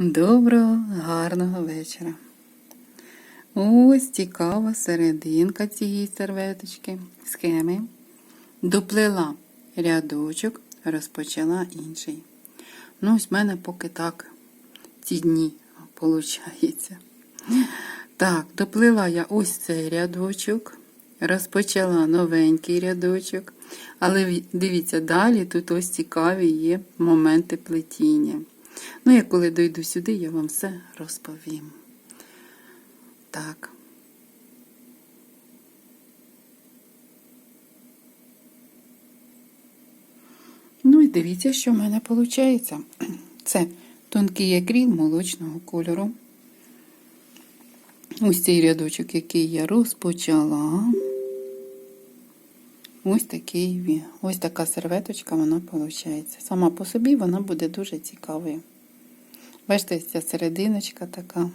Доброго, гарного вечора. Ось цікава серединка цієї серветочки, схеми. Доплела рядочок, розпочала інший. Ну, ось в мене поки так ці дні виходить. Так, доплила я ось цей рядочок, розпочала новенький рядочок. Але дивіться, далі тут ось цікаві є моменти плетіння. Ну, я коли дойду сюди, я вам все розповім. Так. Ну і дивіться, що в мене виходить. Це тонкий акріл молочного кольору. Ось цей рядочок, який я розпочала. Ось такий. Ось така серветочка вона виходить. Сама по собі вона буде дуже цікавою. Бачите, ця серединочка така.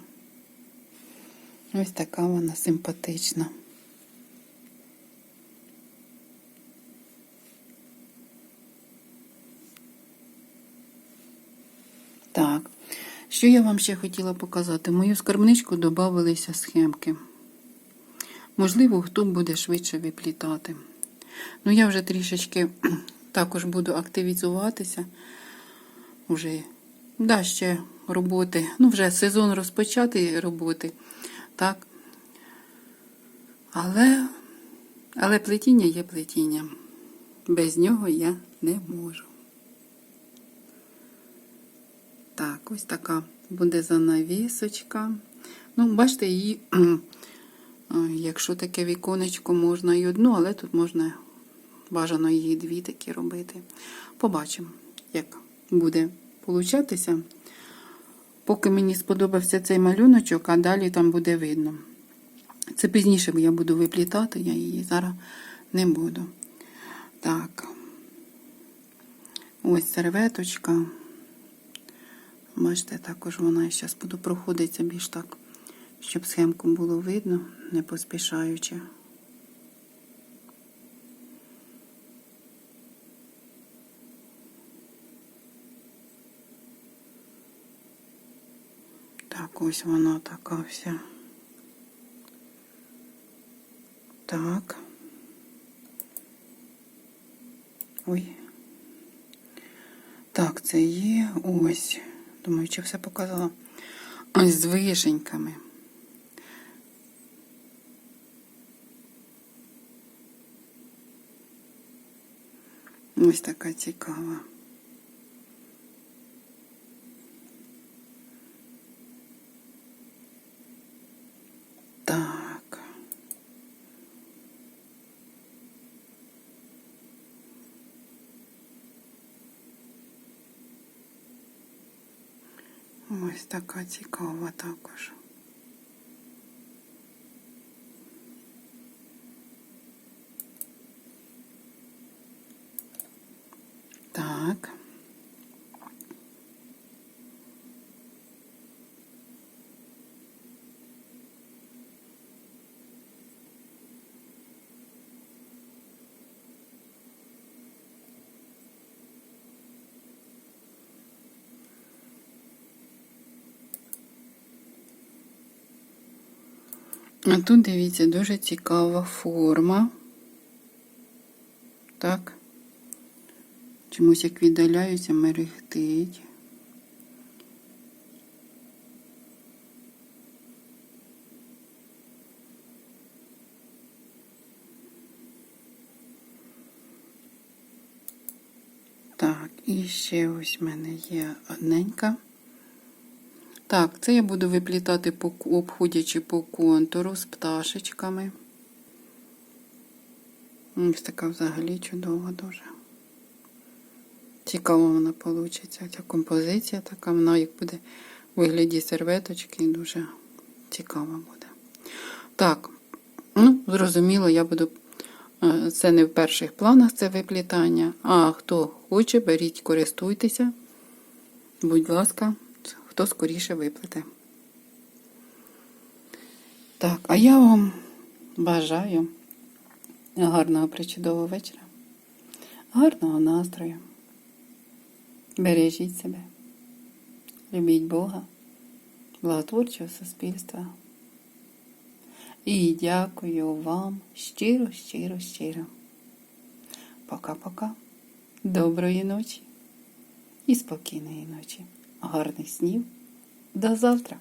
Ось така вона симпатична. Так, що я вам ще хотіла показати? В мою скарбничку додавалися схемки. Можливо, хто буде швидше виплітати. Ну, я вже трішечки також буду активізуватися. Уже да, ще роботи. Ну, вже сезон розпочати роботи. Так. Але, але плетіння є плетінням. Без нього я не можу. Так, ось така буде занавісочка. Ну, бачите, її, якщо таке віконечко, можна і одну, але тут можна бажано її дві такі робити. Побачимо, як буде получатися. Поки мені сподобався цей малюночок, а далі там буде видно. Це пізніше я буду виплітати, я її зараз не буду. Так, ось серветочка. Бачите, також вона зараз буду проходитися більш так, щоб схемку було видно, не поспішаючи. Так, ось вона така вся. Так. Ой. Так, це є ось. Думаю, чи все показала. Ось з вишеньками. Ось така цікава. Так. Ось така цікава також. Так. А тут, дивіться, дуже цікава форма. Так. Чомусь як віддаляюся, мерехтить. Так, і ще ось в мене є одненька. Так, це я буду виплітати, обходячи по контуру з пташечками. Ось така взагалі чудова дуже. Цікаво вона вийде. Ця композиція така, вона як буде в вигляді серветочки, дуже цікава буде. Так, ну, зрозуміло, я буду. е, Це не в перших планах це виплітання. А хто хоче, беріть, користуйтеся. Будь ласка, хто скоріше виплете. Так, а я вам бажаю гарного причудового вечора, гарного настрою. Бережіть себе, любіть Бога благотворчого суспільства. І дякую вам щиро, щиро, щиро. Пока-пока. Доброї ночі і спокійної ночі. Гарних снів. До завтра!